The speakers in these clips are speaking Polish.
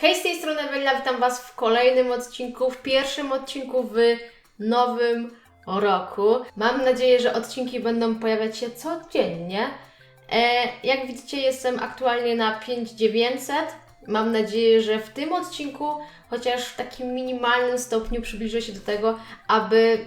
Hej, z tej strony Ewelina, witam Was w kolejnym odcinku, w pierwszym odcinku w nowym roku. Mam nadzieję, że odcinki będą pojawiać się codziennie. E, jak widzicie, jestem aktualnie na 5900. Mam nadzieję, że w tym odcinku, chociaż w takim minimalnym stopniu, przybliżę się do tego, aby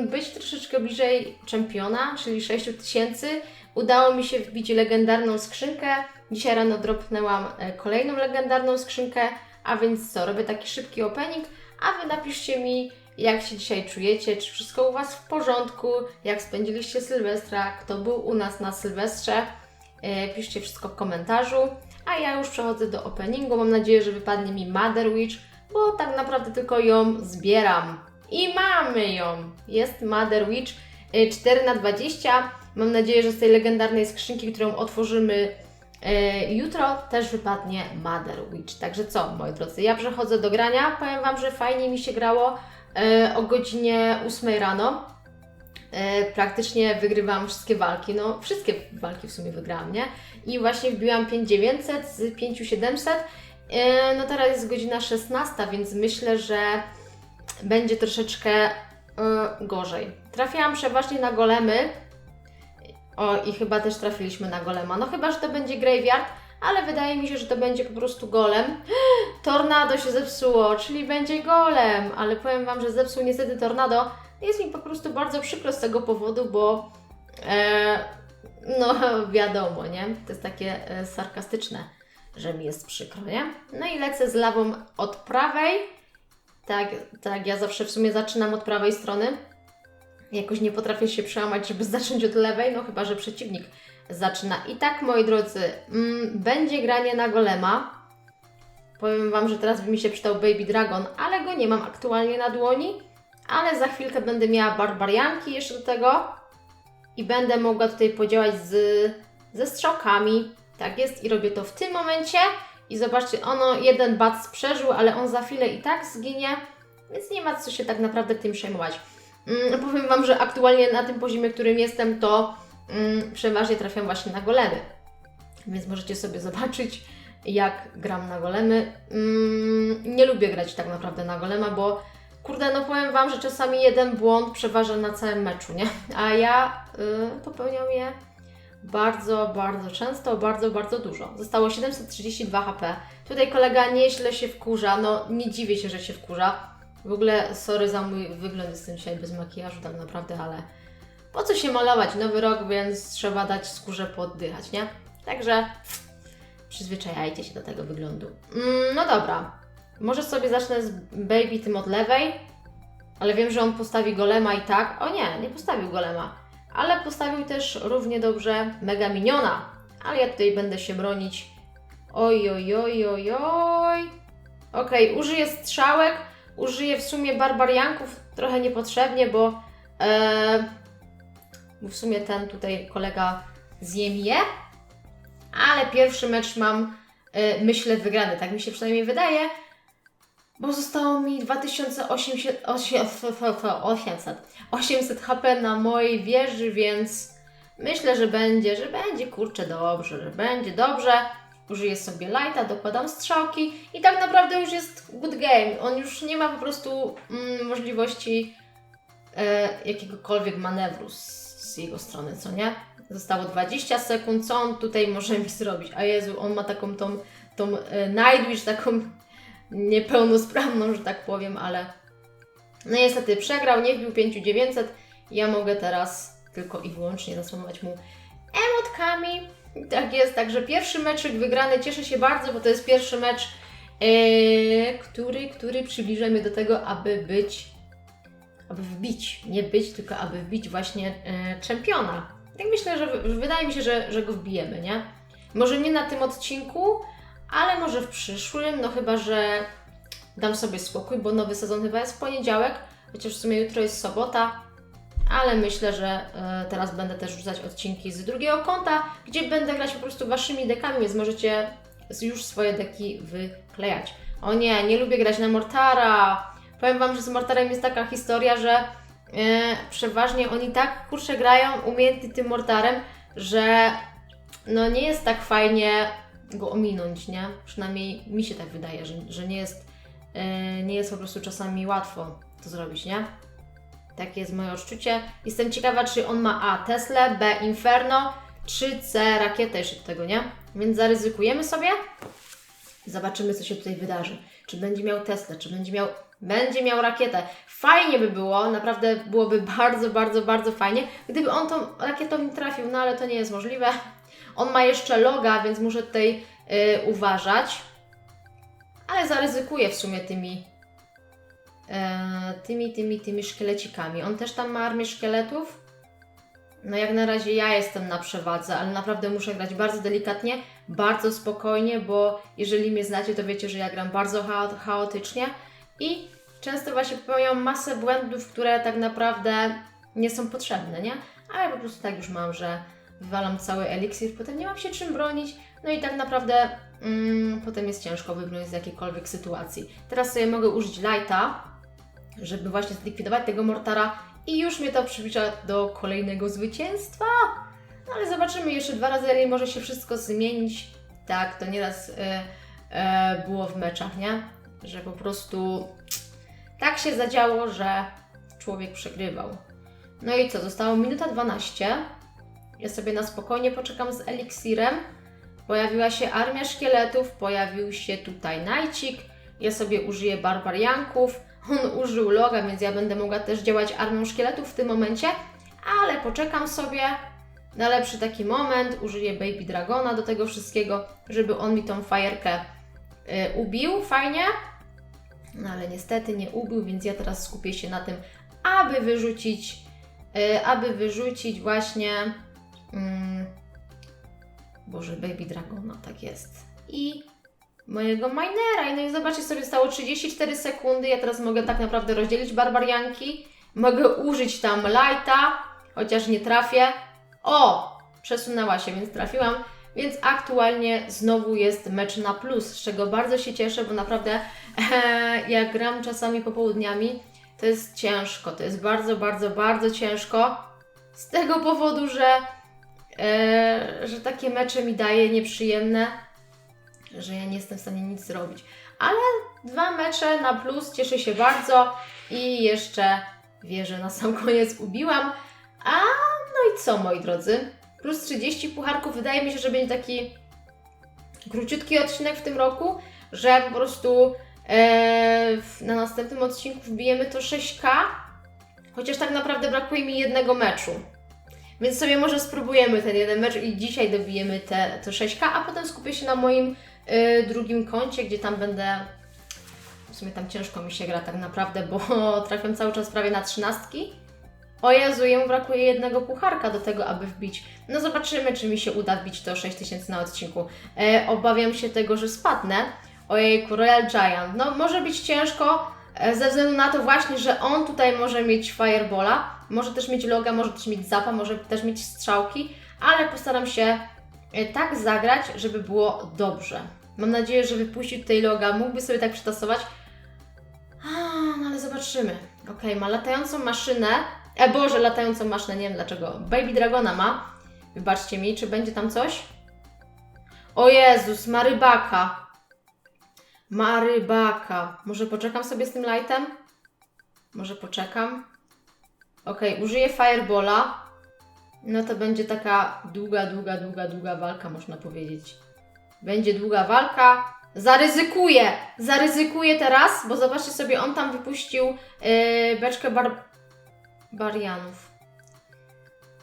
być troszeczkę bliżej czempiona, czyli 6000. Udało mi się wbić legendarną skrzynkę. Dzisiaj rano dropnęłam e, kolejną legendarną skrzynkę, a więc co, robię taki szybki opening, a Wy napiszcie mi, jak się dzisiaj czujecie, czy wszystko u Was w porządku, jak spędziliście Sylwestra, kto był u nas na Sylwestrze. E, Piszcie wszystko w komentarzu, a ja już przechodzę do openingu. Mam nadzieję, że wypadnie mi Mother Witch, bo tak naprawdę tylko ją zbieram. I mamy ją! Jest Mother Witch e, 4 na 20 Mam nadzieję, że z tej legendarnej skrzynki, którą otworzymy e, jutro, też wypadnie Mother Witch. Także co, moi drodzy, ja przechodzę do grania. Powiem Wam, że fajnie mi się grało e, o godzinie 8 rano. Praktycznie wygrywałam wszystkie walki, no wszystkie walki w sumie wygrałam, nie? I właśnie wbiłam 5900 z 5700. E, no teraz jest godzina 16, więc myślę, że będzie troszeczkę e, gorzej. Trafiałam przeważnie na golemy, o, i chyba też trafiliśmy na golema. No chyba, że to będzie graveyard, ale wydaje mi się, że to będzie po prostu golem. Tornado się zepsuło, czyli będzie golem, ale powiem Wam, że zepsuł niestety tornado. Jest mi po prostu bardzo przykro z tego powodu, bo e, no wiadomo, nie? To jest takie e, sarkastyczne, że mi jest przykro, nie? No i lecę z lawą od prawej. Tak, tak, ja zawsze w sumie zaczynam od prawej strony. Jakoś nie potrafię się przełamać, żeby zacząć od lewej, no chyba, że przeciwnik zaczyna. I tak, moi drodzy, mm, będzie granie na golema. Powiem Wam, że teraz by mi się przydał Baby Dragon, ale go nie mam aktualnie na dłoni. Ale za chwilkę będę miała barbarianki jeszcze do tego. I będę mogła tutaj podziałać z, ze strzałkami. Tak jest i robię to w tym momencie. I zobaczcie, ono jeden bac przeżył, ale on za chwilę i tak zginie. Więc nie ma co się tak naprawdę tym przejmować. Mm, powiem Wam, że aktualnie na tym poziomie, którym jestem, to mm, przeważnie trafiam właśnie na golemy. Więc możecie sobie zobaczyć, jak gram na golemy. Mm, nie lubię grać tak naprawdę na golema, bo kurde, no powiem Wam, że czasami jeden błąd przeważa na całym meczu, nie? A ja y, popełniam je bardzo, bardzo często, bardzo, bardzo dużo. Zostało 732 HP. Tutaj kolega nieźle się wkurza, no nie dziwię się, że się wkurza. W ogóle sorry za mój wygląd, jestem dzisiaj bez makijażu tak naprawdę, ale po co się malować? Nowy rok, więc trzeba dać skórze poddychać, nie? Także przyzwyczajajcie się do tego wyglądu. Mm, no dobra, może sobie zacznę z Baby tym od lewej, ale wiem, że on postawi golema i tak. O nie, nie postawił golema, ale postawił też równie dobrze Mega Miniona. Ale ja tutaj będę się bronić. Oj, oj, oj, oj, oj. Okej, użyję strzałek, użyję w sumie barbarianków trochę niepotrzebnie, bo, e, w sumie ten tutaj kolega zje je. Ale pierwszy mecz mam, e, myślę, wygrany. Tak mi się przynajmniej wydaje. Bo zostało mi 2800 800, 800 HP na mojej wieży, więc myślę, że będzie, że będzie kurczę dobrze, że będzie dobrze. Użyję sobie lighta, dokładam strzałki i tak naprawdę już jest good game. On już nie ma po prostu mm, możliwości e, jakiegokolwiek manewru z, z jego strony, co nie? Zostało 20 sekund, co on tutaj może mi zrobić? A Jezu, on ma taką tą, tą e, Nightwish, taką niepełnosprawną, że tak powiem, ale no niestety przegrał, nie wbił 5900. Ja mogę teraz tylko i wyłącznie zasłonić mu emotkami. Tak jest, także pierwszy meczyk wygrany, cieszę się bardzo, bo to jest pierwszy mecz, e, który, który przybliża mnie do tego, aby być, aby wbić, nie być, tylko aby wbić właśnie e, czempiona. Tak myślę, że w- wydaje mi się, że, że go wbijemy, nie? Może nie na tym odcinku, ale może w przyszłym, no chyba, że dam sobie spokój, bo nowy sezon chyba jest w poniedziałek, chociaż w sumie jutro jest sobota, ale myślę, że e, teraz będę też rzucać odcinki z drugiego konta, gdzie będę grać po prostu waszymi dekami, więc możecie już swoje deki wyklejać. O nie, nie lubię grać na Mortara. Powiem Wam, że z Mortarem jest taka historia, że e, przeważnie oni tak kurczę grają umiejętnie tym Mortarem, że no nie jest tak fajnie go ominąć, nie? Przynajmniej mi się tak wydaje, że, że nie, jest, e, nie jest po prostu czasami łatwo to zrobić, nie? Takie jest moje odczucie. Jestem ciekawa, czy on ma A. Tesla, B. Inferno, czy C. Rakietę jeszcze do tego, nie? Więc zaryzykujemy sobie. Zobaczymy, co się tutaj wydarzy. Czy będzie miał Tesla, czy będzie miał, będzie miał rakietę. Fajnie by było, naprawdę byłoby bardzo, bardzo, bardzo fajnie, gdyby on tą rakietą trafił, no ale to nie jest możliwe. On ma jeszcze loga, więc muszę tutaj y, uważać. Ale zaryzykuję w sumie tymi, e, tymi, tymi, tymi szkielecikami. On też tam ma armię szkieletów. No jak na razie ja jestem na przewadze, ale naprawdę muszę grać bardzo delikatnie, bardzo spokojnie, bo jeżeli mnie znacie, to wiecie, że ja gram bardzo chao- chaotycznie i często właśnie popełniam masę błędów, które tak naprawdę nie są potrzebne, nie? A ja po prostu tak już mam, że wywalam cały eliksir, potem nie mam się czym bronić, no i tak naprawdę mm, potem jest ciężko wybrnąć z jakiejkolwiek sytuacji. Teraz sobie mogę użyć lighta, żeby właśnie zlikwidować tego mortara i już mnie to przybliża do kolejnego zwycięstwa. No ale zobaczymy jeszcze dwa razy, jeżeli może się wszystko zmienić. Tak, to nieraz e, e, było w meczach, nie? Że po prostu tak się zadziało, że człowiek przegrywał. No i co, zostało minuta 12. Ja sobie na spokojnie poczekam z eliksirem. Pojawiła się armia szkieletów, pojawił się tutaj najcik. Ja sobie użyję barbarianków. On użył loga, więc ja będę mogła też działać armią szkieletów w tym momencie, ale poczekam sobie na lepszy taki moment. Użyję Baby Dragona do tego wszystkiego, żeby on mi tą fajerkę y, ubił fajnie. No ale niestety nie ubił, więc ja teraz skupię się na tym, aby wyrzucić, y, aby wyrzucić właśnie. Mm, Boże, Baby Dragona, tak jest. I mojego minera. I no i zobaczcie sobie, stało 34 sekundy. Ja teraz mogę tak naprawdę rozdzielić barbarianki. Mogę użyć tam lighta, chociaż nie trafię. O! Przesunęła się, więc trafiłam. Więc aktualnie znowu jest mecz na plus, z czego bardzo się cieszę, bo naprawdę jak gram czasami popołudniami, to jest ciężko. To jest bardzo, bardzo, bardzo ciężko. Z tego powodu, że, e, że takie mecze mi daje nieprzyjemne że ja nie jestem w stanie nic zrobić. Ale dwa mecze na plus, cieszę się bardzo i jeszcze wierzę na sam koniec ubiłam. A no i co moi drodzy? Plus 30 pucharków wydaje mi się, że będzie taki króciutki odcinek w tym roku, że po prostu e, na następnym odcinku wbijemy to 6K, chociaż tak naprawdę brakuje mi jednego meczu. Więc sobie może spróbujemy ten jeden mecz i dzisiaj dobijemy te, to 6K, a potem skupię się na moim y, drugim koncie, gdzie tam będę. W sumie tam ciężko mi się gra tak naprawdę, bo trafiam cały czas prawie na trzynastki. O Jezu, jemu brakuje jednego pucharka do tego, aby wbić. No zobaczymy, czy mi się uda wbić to 6000 na odcinku. E, obawiam się tego, że spadnę. Ojejku, Royal Giant. No może być ciężko, e, ze względu na to właśnie, że on tutaj może mieć Firebola, może też mieć Loga, może też mieć Zapa, może też mieć strzałki, ale postaram się e, tak zagrać, żeby było dobrze. Mam nadzieję, że wypuścił tutaj Loga, mógłby sobie tak przetasować. A, no ale zobaczymy. Okej, ma latającą maszynę. E Boże, latającą maszynę, nie wiem dlaczego. Baby Dragona ma. Wybaczcie mi, czy będzie tam coś? O Jezus, ma rybaka. Ma rybaka. Może poczekam sobie z tym lightem? Może poczekam? Okej, użyję Firebola. No to będzie taka długa, długa, długa, długa walka, można powiedzieć. Będzie długa walka. Zaryzykuję! Zaryzykuję teraz, bo zobaczcie sobie, on tam wypuścił yy, beczkę bar... barianów.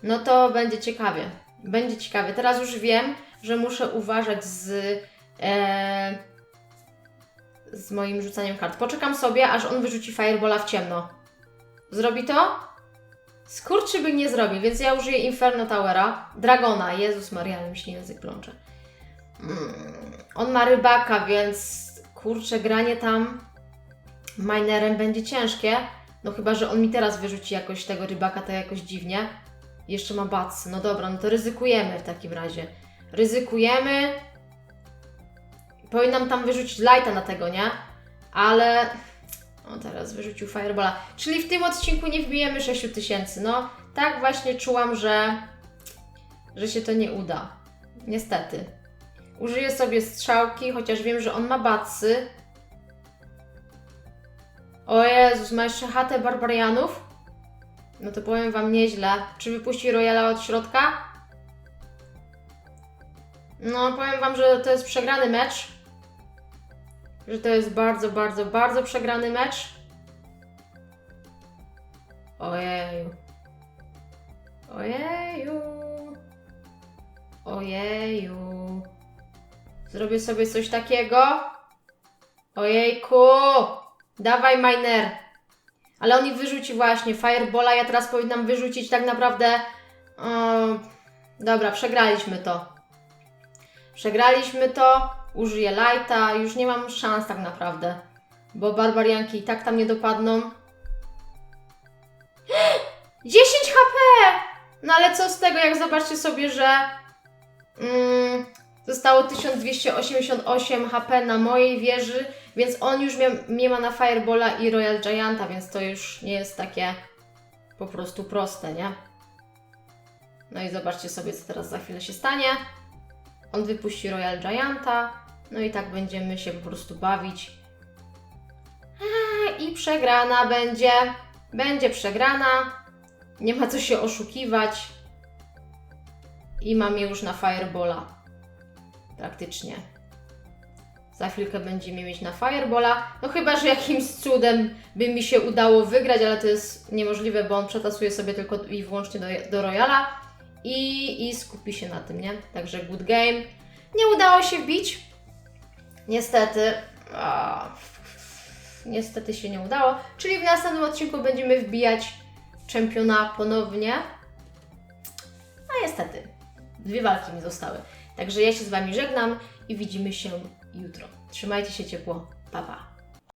No to będzie ciekawie. Będzie ciekawie. Teraz już wiem, że muszę uważać z, e, z moim rzucaniem kart. Poczekam sobie, aż on wyrzuci Firebola w ciemno. Zrobi to? Skurczybyk nie zrobi, więc ja użyję Inferno Towera. Dragona. Jezus Maria, mi się język plącze. Mm, on ma rybaka, więc kurczę, granie tam minerem będzie ciężkie. No chyba, że on mi teraz wyrzuci jakoś tego rybaka, to jakoś dziwnie. Jeszcze ma bac. No dobra, no to ryzykujemy w takim razie. Ryzykujemy. Powinnam tam wyrzucić lighta na tego, nie? Ale... O, teraz wyrzucił Firebola. Czyli w tym odcinku nie wbijemy 6000. No, tak właśnie czułam, że... że się to nie uda. Niestety. Użyję sobie strzałki, chociaż wiem, że on ma bacy. O Jezus, ma jeszcze chatę barbarianów? No to powiem wam nieźle. Czy wypuści Royala od środka? No, powiem wam, że to jest przegrany mecz. Że to jest bardzo, bardzo, bardzo przegrany mecz. Ojeju. Ojeju. Ojeju. Zrobię sobie coś takiego. Ojejku. Dawaj, miner. Ale on ich wyrzuci właśnie. Firebola ja teraz powinnam wyrzucić tak naprawdę. O, dobra, przegraliśmy to. Przegraliśmy to. Użyję lighta. Już nie mam szans tak naprawdę. Bo barbarianki i tak tam nie dopadną. 10 HP! No ale co z tego, jak zobaczcie sobie, że mm, zostało 1288 HP na mojej wieży, więc on już mia- mnie ma na Firebola i Royal Gianta, więc to już nie jest takie po prostu proste, nie? No i zobaczcie sobie, co teraz za chwilę się stanie. On wypuści Royal Gianta, no i tak będziemy się po prostu bawić. A, I przegrana będzie. Będzie przegrana. Nie ma co się oszukiwać. I mam już na Firebola. Praktycznie. Za chwilkę będziemy mieć na Firebola. No chyba, że jakimś cudem by mi się udało wygrać, ale to jest niemożliwe, bo on przetasuje sobie tylko i wyłącznie do, do Royala i, i skupi się na tym, nie? Także good game. Nie udało się wbić. Niestety. A, niestety się nie udało. Czyli w następnym odcinku będziemy wbijać czempiona ponownie. A niestety, dwie walki mi zostały. Także ja się z Wami żegnam i widzimy się jutro. Trzymajcie się ciepło. Pa, pa.